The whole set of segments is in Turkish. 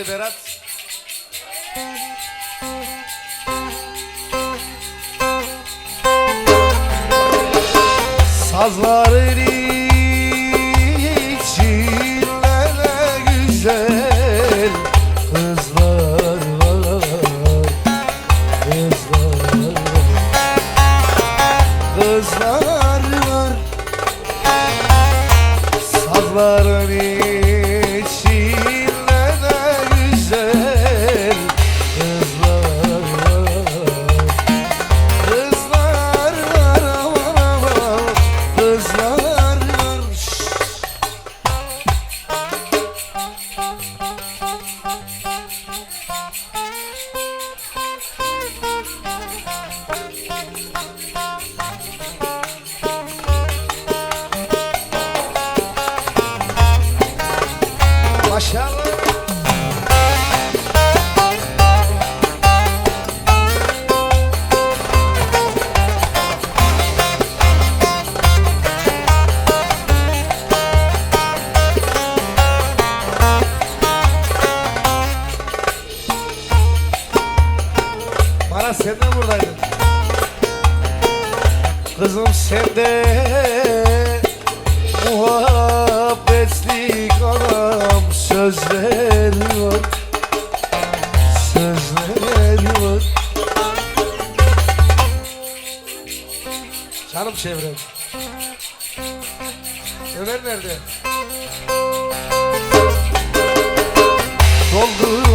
Hadi Berat. Sazların içinde Bana sen de buradaydın. Kızım sende muhabbetlik Canım çevrem Ömer nerede? Dolduracağım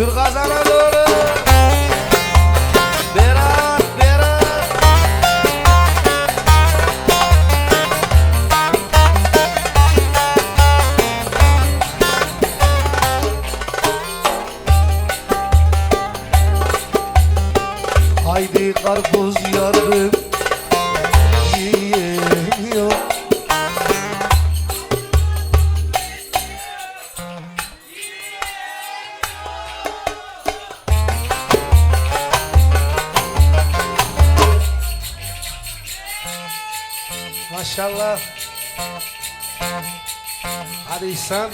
Sür doğru. Berat Berat. Haydi karpuz yardım Maşallah. Hadi İhsan.